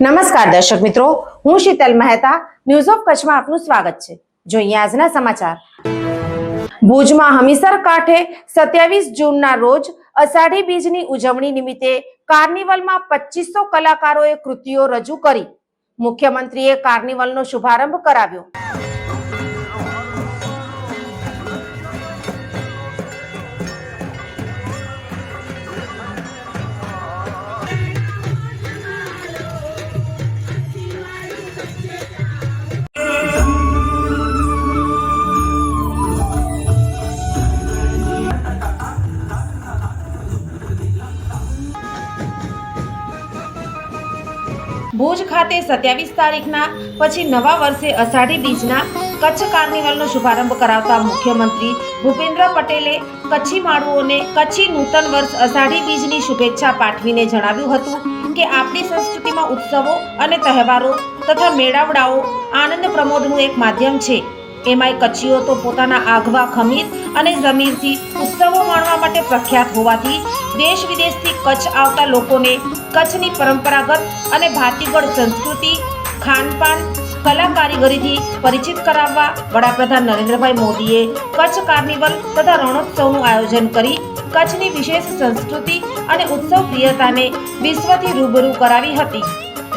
નમસ્કાર દર્શક મિત્રો, હું શીતલ મહેતા ન્યૂઝ ઓફ કચ્છમાં આપનું સ્વાગત છે. જોઈએ આજના સમાચાર. ભુજમાં હમીસર કાંઠે સત્યાવીસ જૂનના રોજ અષાઢી બીજની ઉજવણી નિમિત્તે કાર્નિવલમાં પચીસો કલાકારોએ કૃતિઓ રજૂ કરી. મુખ્યમંત્રીએ કાર્નિવલનો શુભારંભ કરાવ્યો. ભુજ ખાતે સત્યાવીસ તારીખના, પછી નવા વર્ષે અષાઢી બીજના કચ્છ કાર્નિવલનો શુભારંભ કરાવતા મુખ્યમંત્રી ભૂપેન્દ્ર પટેલે કચ્છી માળુઓને કચ્છી નૂતન વર્ષ અષાઢી બીજની શુભેચ્છા પાઠવીને જણાવ્યું હતું કે આપણી સંસ્કૃતિમાં ઉત્સવો અને તહેવારો તથા મેળાવડાઓ આનંદ પ્રમોદનું એક માધ્યમ છે. એમાંય કચ્છીઓ તો પોતાના આગવા ખમીર અને જમીરથી ઉત્સવો માણવા માટે પ્રખ્યાત હોવાથી દેશ વિદેશથી કચ્છ આવતા લોકોને કચ્છની પરંપરાગત અને ભાતીગળ સંસ્કૃતિ, ખાનપાન કલા કારીગરીથી પરિચિત કરાવવા વડાપ્રધાન નરેન્દ્રભાઈ મોદીએ કચ્છ કાર્નિવલ તથા રણોત્સવનું આયોજન કરી કચ્છની વિશેષ સંસ્કૃતિ અને ઉત્સવ પ્રિયતાને વિશ્વથી રૂબરૂ કરાવી હતી.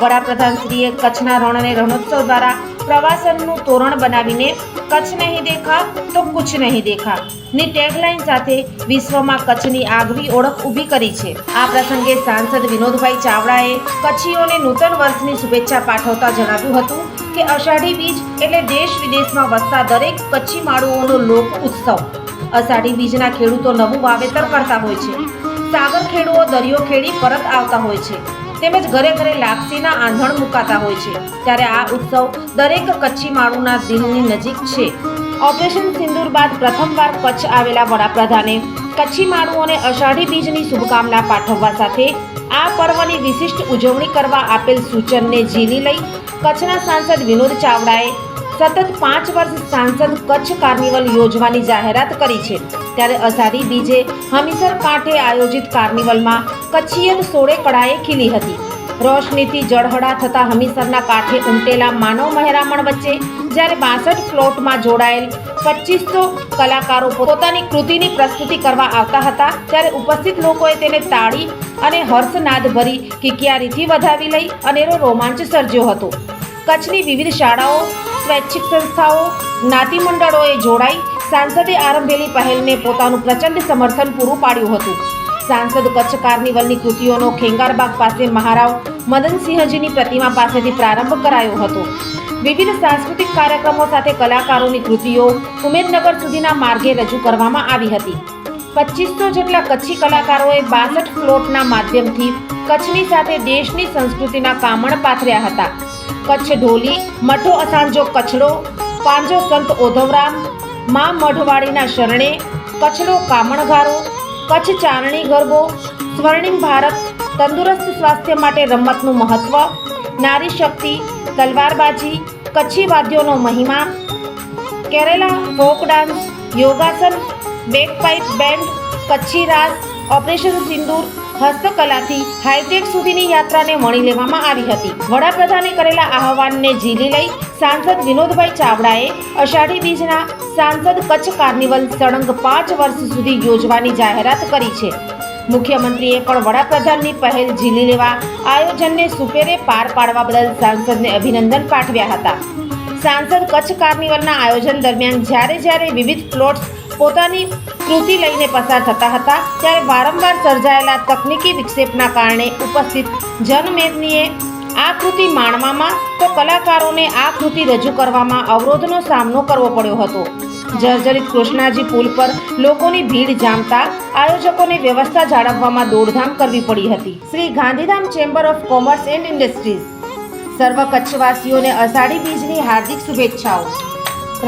વડાપ્રધાનશ્રીએ કચ્છના રણ અને રણોત્સવ દ્વારા પ્રવાસનનું તોરણ બનાવીને કચ્છ નહીં દેખા તો કુછ નહીં દેખા. ની ટેગલાઇન સાથે વિશ્વમાં કચ્છની આગવી ઓળખ ઊભી કરી છે. આ પ્રસંગે સાંસદ વિનોદભાઈ ચાવડાએ કચ્છીઓને નૂતન વર્ષની શુભેચ્છા પાઠવતા જણાવ્યું હતું કે અષાઢી બીજ એટલે દેશ વિદેશમાં વસતા દરેક કચ્છી માળુઓનો લોક ઉત્સવ. અષાઢી બીજના ખેડૂતો નવું વાવેતર કરતા હોય છે. સાગર ખેડૂઓ દરિયો ખેડી પરત આવતા હોય છે. તેમજ ઘરે ઘરે લાપસીના આંધણ મુકાતા હોય છે, ત્યારે આ ઉત્સવ દરેક કચ્છી માળુના દિલની નજીક છે. ઓપરેશન સિંદૂર બાદ પ્રથમવાર કચ્છ આવેલા વડાપ્રધાને કચ્છી માળુઓને અષાઢી બીજની શુભકામના પાઠવવા સાથે આ પર્વની વિશિષ્ટ ઉજવણી કરવા આપેલ સૂચનને ઝીલી લઈ કચ્છના સાંસદ વિનોદ ચાવડાએ સતત પાંચ વર્ષ સાંસદ કચ્છ કાર્નિવલ યોજવાની જાહેરાત કરી છે. ત્યારે અઝારી બીજે હમીસર કાંઠે આયોજિત કાર્નિવલમાં કચ્છીયત સોળે કળાએ ખીલી હતી. રોશનીથી જળહળા થતા હમીસરના કાંઠે ઉમટેલા માનવ મહેરામણ વચ્ચે જ્યારે બાસઠ ફ્લોટમાં જોડાયેલ પચીસો કલાકારો પોતાની કૃતિની પ્રસ્તુતિ કરવા આવતા હતા, ત્યારે ઉપસ્થિત લોકોએ તેને તાળી અને હર્ષનાદ ભરી કિકિયારીથી વધાવી લઈ અનેરો રોમાંચ સર્જ્યો હતો. કચ્છની વિવિધ શાળાઓ સ્વૈચ્છિક સંસ્થાઓ, જ્ઞાતિ મંડળોએ જોડાઈ સાંસદે આરંભેલી પહેલને પોતાનું પ્રચંડ સમર્થન પૂરું પાડ્યું હતું. સાંસદ કચ્છ કાર્નિવલની કૃતિઓનો ખેંગારબાગ પાસે મહારાવ મદનસિંહજીની પ્રતિમા પાસેથી પ્રારંભ કરાયો હતો. વિવિધ સાંસ્કૃતિક કાર્યક્રમો સાથે કલાકારોની કૃતિઓ ઉમેદનગર સુધીના માર્ગે રજૂ કરવામાં આવી હતી. પચીસો જેટલા કચ્છી કલાકારોએ બાસઠ ફ્લોટના માધ્યમથી કચ્છની સાથે દેશની સંસ્કૃતિના કામણ પાથર્યા હતા. કચ્છ ઢોલી, મઠો અસાંજો કચ્છડો, પાંજો સંત ઓધવરામ, મા મઢવાડીના શરણે, કચ્છડો કામણગારો, કચ્છ ચારણી ગરબો, સ્વર્ણિમ ભારત, તંદુરસ્ત સ્વાસ્થ્ય માટે રમતનું મહત્વ, નારી શક્તિ, તલવારબાજી, કચ્છી વાદ્યોનો મહિમા, કેરેલા ફોક ડાન્સ, યોગાસન bagpipe band, Kutchi Raas, operation Sindoor હસ્તકલાથી high tech સુધીની યાત્રાને વણી લેવામાં આવી હતી. વડાપ્રધાને કરેલા આહવાનને ઝીલી લઈ સાંસદ વિનોદભાઈ ચાવડાએ અષાઢી બીજના સાંસદ કચ્છ કાર્નિવલ સળંગ પાંચ વર્ષ સુધી યોજવાની જાહેરાત કરી છે. મુખ્યમંત્રીએ પણ વડાપ્રધાનની પહેલ ઝીલી લેવા આયોજનને સુપેરે પાર પાડવા બદલ સાંસદને અભિનંદન પાઠવ્યા હતા. સાંસદ કચ્છ કાર્નિવલના આયોજન દરમિયાન જ્યારે જ્યારે વિવિધ પ્લોટ્સ પોતાની કૃતિ લઈને પસાર થતા હતા, ત્યારે વારંવાર સર્જાયેલા તકનીકી વિક્ષેપના કારણે ઉપસ્થિત જનમેદનીએ આ કૃતિ માણવામાં તો કલાકારોને આ કૃતિ રજૂ કરવામાં અવરોધનો સામનો કરવો પડ્યો હતો. જર્જરિત કૃષ્ણાજી પુલ પર લોકોની ભીડ જામતા આયોજકોને વ્યવસ્થા જાળવવામાં દોડધામ કરવી પડી હતી. Shri Gandhidham chamber of commerce and industries. સર્વ કચ્છવાસીઓને અષાઢી બીજની હાર્દિક શુભેચ્છાઓ.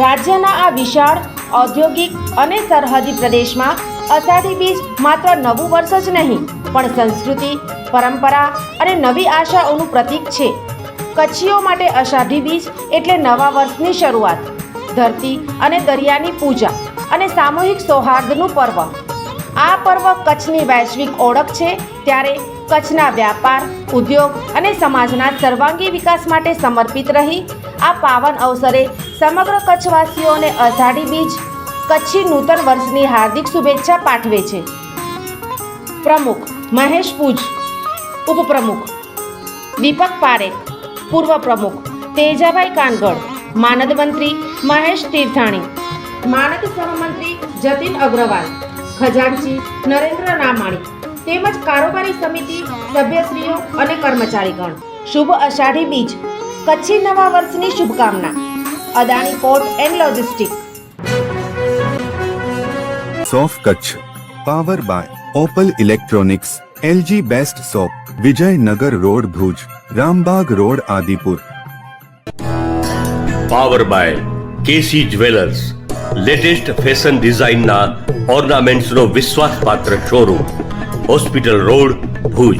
રાજ્યના આ વિશાળ ઔદ્યોગિક અને સરહદી પ્રદેશમાં અષાઢી બીજ માત્ર નવું વર્ષ જ નહીં, પણ સંસ્કૃતિ, પરંપરા અને નવી આશાઓનું પ્રતીક છે. કચ્છીઓ માટે અષાઢી બીજ એટલે નવા વર્ષની શરૂઆત, ધરતી અને દરિયાની પૂજા અને સામૂહિક સૌહાર્દનું પર્વ. આ પર્વ કચ્છની વૈશ્વિક ઓળખ છે, ત્યારે કચ્છના વ્યાપાર, ઉદ્યોગ અને સમાજના સર્વાંગી વિકાસ માટે સમર્પિત રહી આ પાવન અવસરે સમગ્ર કચ્છવાસીઓને અષાઢી બીજ કચ્છી નૂતન વર્ષની હાર્દિક શુભેચ્છા પાઠવે છે. પ્રમુખ મહેશ પૂજ, ઉપપ્રમુખ દીપક પારેખ, પૂર્વ પ્રમુખ તેજાભાઈ કાનગડ, માનદ મંત્રી મહેશ તીર્થાણી, માનદ સહમંત્રી જતીન અગ્રવાલ, ખજાનચી નરેન્દ્ર રામાણી તેમજ કારોબારી સમિતિ સભ્યશ્રીઓ અને કર્મચારીગણ. શુભ અષાઢી બીજ કચ્છી નવા વર્ષની શુભકામના. Adani port and logistic સોફ Kutch. Power by Opal electronics LG best shop Vijaynagar road Bhuj Rambagh road Adipur. Power by KC jewellers latest fashion ડિઝાઇનના ઓર્નામેન્ટ્સનો વિશ્વાસપાત્ર શોરૂમ હોસ્પિટલ રોડ ભુજ.